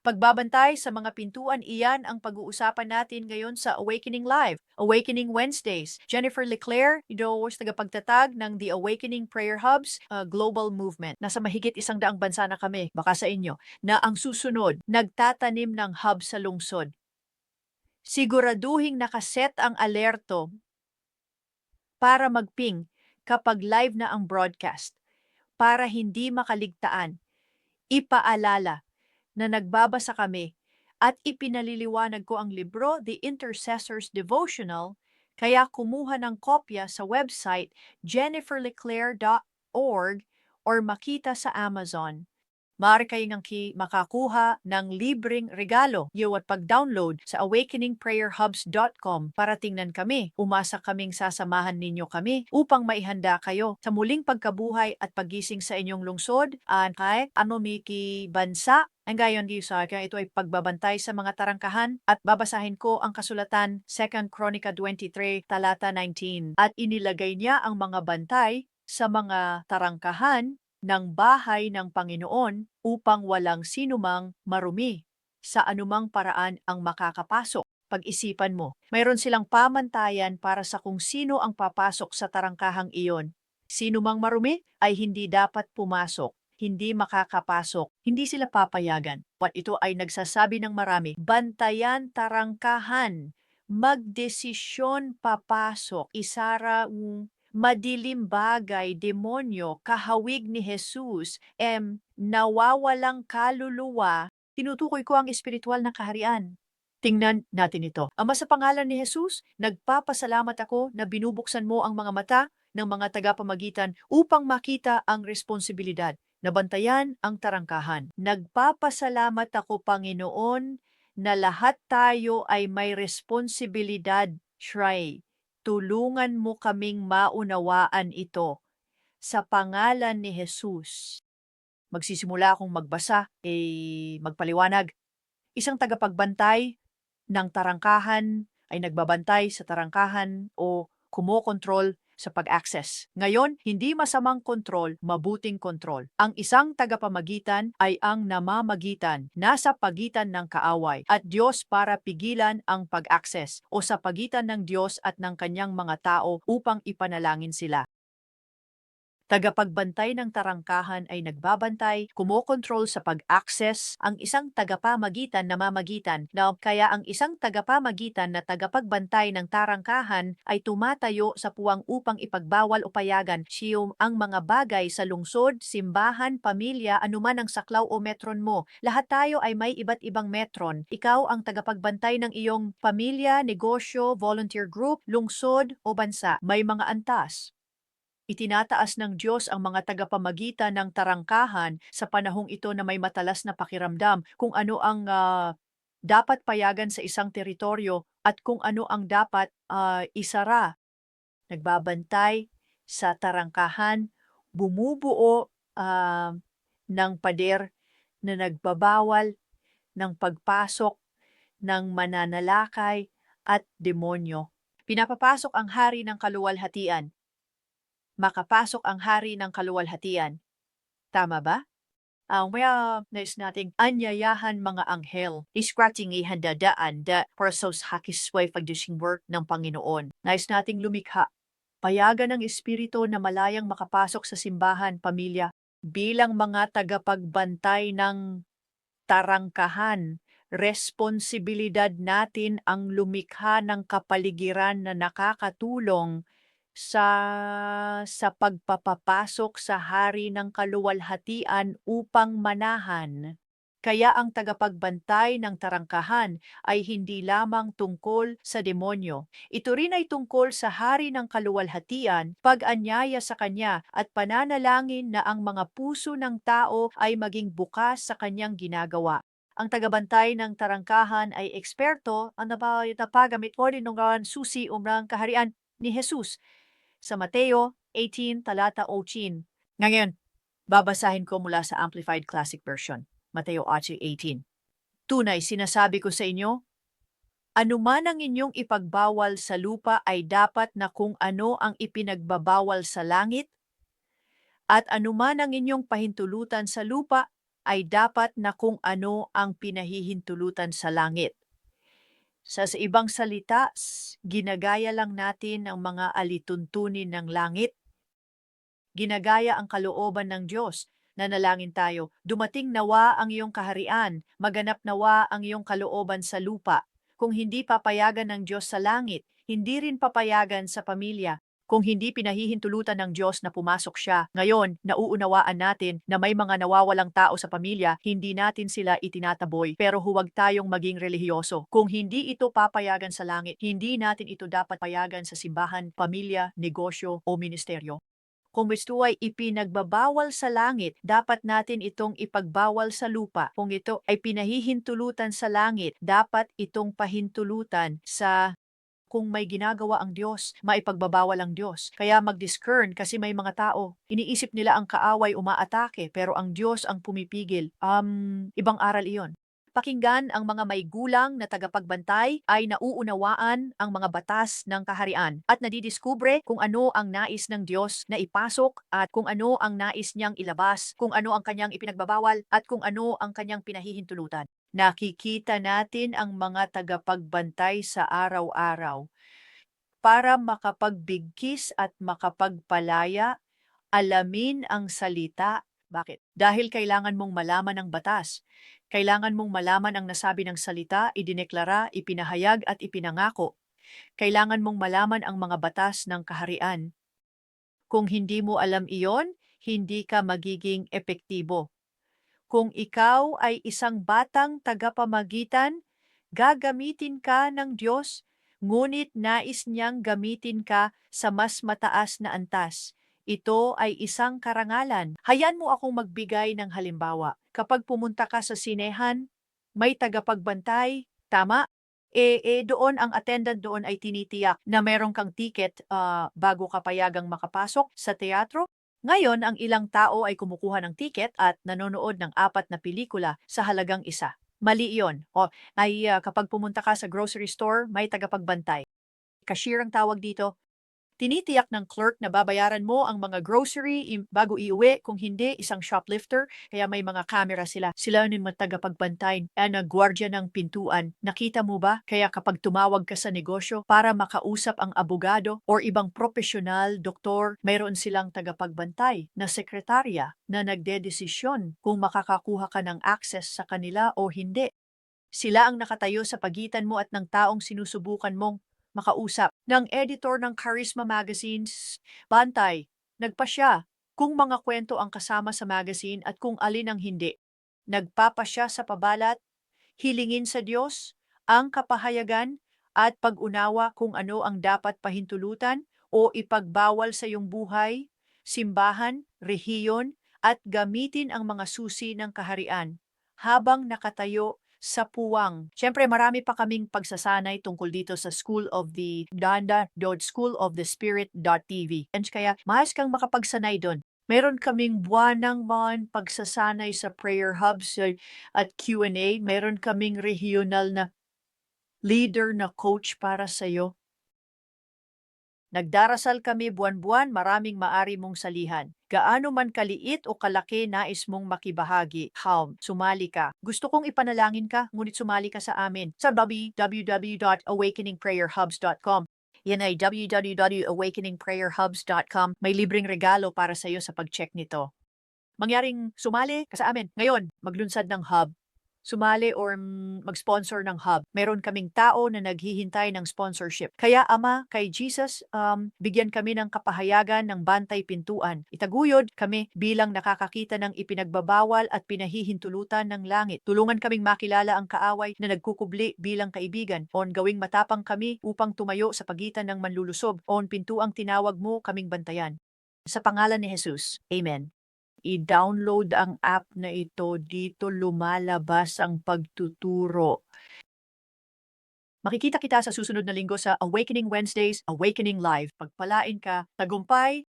Pagbabantay sa mga pintuan, iyan ang pag-uusapan natin ngayon sa Awakening Live, Awakening Wednesdays. Jennifer Leclerc, Idowos, tagapagtatag ng The Awakening Prayer Hubs uh, Global Movement. Nasa mahigit isang daang bansa na kami, baka sa inyo, na ang susunod, nagtatanim ng hub sa lungsod. Siguraduhing nakaset ang alerto para magping kapag live na ang broadcast para hindi makaligtaan. Ipaalala na nagbabasa kami at ipinaliliwanag ko ang libro The Intercessor's Devotional kaya kumuha ng kopya sa website jenniferleclaire.org or makita sa Amazon. Maaari kayong makakuha ng libreng regalo iyo at pag-download sa awakeningprayerhubs.com para tingnan kami. Umasa kaming sasamahan ninyo kami upang maihanda kayo sa muling pagkabuhay at pagising sa inyong lungsod at kahit ano miki bansa ang gayon di sa akin, ito ay pagbabantay sa mga tarangkahan at babasahin ko ang kasulatan 2 Chronica 23 talata 19 at inilagay niya ang mga bantay sa mga tarangkahan ng bahay ng Panginoon upang walang sinumang marumi sa anumang paraan ang makakapasok. Pag-isipan mo, mayroon silang pamantayan para sa kung sino ang papasok sa tarangkahang iyon. Sino mang marumi ay hindi dapat pumasok, hindi makakapasok, hindi sila papayagan. At ito ay nagsasabi ng marami, bantayan tarangkahan, magdesisyon papasok, isara mm, madilim bagay, demonyo, kahawig ni Jesus, em, nawawalang kaluluwa, tinutukoy ko ang espiritual na kaharian. Tingnan natin ito. Ama sa pangalan ni Jesus, nagpapasalamat ako na binubuksan mo ang mga mata ng mga tagapamagitan upang makita ang responsibilidad. Nabantayan ang tarangkahan. Nagpapasalamat ako, Panginoon, na lahat tayo ay may responsibilidad, Shrey tulungan mo kaming maunawaan ito sa pangalan ni Jesus. Magsisimula akong magbasa, eh magpaliwanag. Isang tagapagbantay ng tarangkahan ay nagbabantay sa tarangkahan o kumokontrol sa pag-access. Ngayon, hindi masamang kontrol, mabuting kontrol. Ang isang tagapamagitan ay ang namamagitan, nasa pagitan ng kaaway at Diyos para pigilan ang pag-access o sa pagitan ng Diyos at ng kanyang mga tao upang ipanalangin sila. Tagapagbantay ng tarangkahan ay nagbabantay, kumokontrol sa pag-access ang isang tagapamagitan na mamagitan na kaya ang isang tagapamagitan na tagapagbantay ng tarangkahan ay tumatayo sa puwang upang ipagbawal o payagan siyong ang mga bagay sa lungsod, simbahan, pamilya, anuman ang saklaw o metron mo. Lahat tayo ay may iba't ibang metron. Ikaw ang tagapagbantay ng iyong pamilya, negosyo, volunteer group, lungsod o bansa. May mga antas. Itinataas ng Diyos ang mga tagapamagitan ng tarangkahan sa panahong ito na may matalas na pakiramdam kung ano ang uh, dapat payagan sa isang teritoryo at kung ano ang dapat uh, isara. Nagbabantay sa tarangkahan, bumubuo uh, ng pader na nagbabawal ng pagpasok ng mananalakay at demonyo. Pinapapasok ang hari ng kaluwalhatian makapasok ang hari ng kaluwalhatian. Tama ba? Uh, nais nating anyayahan mga anghel, iskrating ihandadaan da para sa hakisway pagdusing work ng Panginoon. Nais nating lumikha, payagan ng Espiritu na malayang makapasok sa simbahan, pamilya, bilang mga tagapagbantay ng tarangkahan, responsibilidad natin ang lumikha ng kapaligiran na nakakatulong sa sa pagpapapasok sa hari ng kaluwalhatian upang manahan. Kaya ang tagapagbantay ng tarangkahan ay hindi lamang tungkol sa demonyo. Ito rin ay tungkol sa hari ng kaluwalhatian, pag-anyaya sa kanya at pananalangin na ang mga puso ng tao ay maging bukas sa kanyang ginagawa. Ang tagabantay ng tarangkahan ay eksperto ang napagamit ko rin ng susi umrang kaharian ni Jesus sa Mateo 18 talata 18. Ngayon, babasahin ko mula sa Amplified Classic Version, Mateo 8:18. Tunay sinasabi ko sa inyo, anuman ang inyong ipagbawal sa lupa ay dapat na kung ano ang ipinagbabawal sa langit, at anuman ang inyong pahintulutan sa lupa ay dapat na kung ano ang pinahihintulutan sa langit. Sa, ibang salita, ginagaya lang natin ang mga alituntunin ng langit. Ginagaya ang kalooban ng Diyos. Nanalangin tayo, dumating nawa ang iyong kaharian, maganap nawa ang iyong kalooban sa lupa. Kung hindi papayagan ng Diyos sa langit, hindi rin papayagan sa pamilya. Kung hindi pinahihintulutan ng Diyos na pumasok siya, ngayon, nauunawaan natin na may mga nawawalang tao sa pamilya, hindi natin sila itinataboy, pero huwag tayong maging relihiyoso. Kung hindi ito papayagan sa langit, hindi natin ito dapat payagan sa simbahan, pamilya, negosyo o ministeryo. Kung gusto ay ipinagbabawal sa langit, dapat natin itong ipagbawal sa lupa. Kung ito ay pinahihintulutan sa langit, dapat itong pahintulutan sa kung may ginagawa ang Diyos, maipagbabawal ang Diyos. Kaya mag-discern kasi may mga tao, iniisip nila ang kaaway umaatake, pero ang Diyos ang pumipigil. Um, ibang aral iyon. Pakinggan ang mga may gulang na tagapagbantay ay nauunawaan ang mga batas ng kaharian at nadidiskubre kung ano ang nais ng Diyos na ipasok at kung ano ang nais niyang ilabas, kung ano ang kanyang ipinagbabawal at kung ano ang kanyang pinahihintulutan. Nakikita natin ang mga tagapagbantay sa araw-araw para makapagbigkis at makapagpalaya, alamin ang salita. Bakit? Dahil kailangan mong malaman ang batas. Kailangan mong malaman ang nasabi ng salita, idineklara, ipinahayag at ipinangako. Kailangan mong malaman ang mga batas ng kaharian. Kung hindi mo alam iyon, hindi ka magiging epektibo. Kung ikaw ay isang batang tagapamagitan, gagamitin ka ng Diyos, ngunit nais niyang gamitin ka sa mas mataas na antas. Ito ay isang karangalan. Hayaan mo akong magbigay ng halimbawa. Kapag pumunta ka sa sinehan, may tagapagbantay, tama? Eh, eh doon ang attendant doon ay tinitiyak na meron kang ticket ah, bago ka payagang makapasok sa teatro. Ngayon, ang ilang tao ay kumukuha ng ticket at nanonood ng apat na pelikula sa halagang isa. Mali iyon. O, ay ah, kapag pumunta ka sa grocery store, may tagapagbantay. Cashier ang tawag dito. Tinitiyak ng clerk na babayaran mo ang mga grocery bago iuwi. Kung hindi, isang shoplifter. Kaya may mga camera sila. Sila yung mga tagapagbantay at nagwardya ng pintuan. Nakita mo ba? Kaya kapag tumawag ka sa negosyo para makausap ang abogado or ibang profesional, doktor, mayroon silang tagapagbantay na sekretarya na nagdedesisyon kung makakakuha ka ng access sa kanila o hindi. Sila ang nakatayo sa pagitan mo at ng taong sinusubukan mong makausap. Ng editor ng Charisma Magazines, Bantay, nagpa siya kung mga kwento ang kasama sa magazine at kung alin ang hindi. Nagpapa siya sa pabalat, hilingin sa Diyos ang kapahayagan at pag-unawa kung ano ang dapat pahintulutan o ipagbawal sa iyong buhay, simbahan, rehiyon, at gamitin ang mga susi ng kaharian habang nakatayo sa puwang. Siyempre, marami pa kaming pagsasanay tungkol dito sa School of the Danda, School of the Spirit.tv. Kaya, maayos kang makapagsanay doon. Meron kaming buwanang man pagsasanay sa prayer hubs eh, at Q&A. Meron kaming regional na leader na coach para sa iyo. Nagdarasal kami buwan-buwan, maraming maari mong salihan. Gaano man kaliit o kalaki nais mong makibahagi, Haum, sumali ka. Gusto kong ipanalangin ka, ngunit sumali ka sa amin sa www.awakeningprayerhubs.com. Yan ay www.awakeningprayerhubs.com. May libreng regalo para sa iyo sa pag-check nito. Mangyaring sumali ka sa amin. Ngayon, maglunsad ng hub sumali or mag-sponsor ng hub. Meron kaming tao na naghihintay ng sponsorship. Kaya Ama, kay Jesus, um, bigyan kami ng kapahayagan ng bantay pintuan. Itaguyod kami bilang nakakakita ng ipinagbabawal at pinahihintulutan ng langit. Tulungan kaming makilala ang kaaway na nagkukubli bilang kaibigan. On gawing matapang kami upang tumayo sa pagitan ng manlulusob. On pintuang tinawag mo kaming bantayan. Sa pangalan ni Jesus. Amen i-download ang app na ito, dito lumalabas ang pagtuturo. Makikita kita sa susunod na linggo sa Awakening Wednesdays, Awakening Live. Pagpalain ka, tagumpay,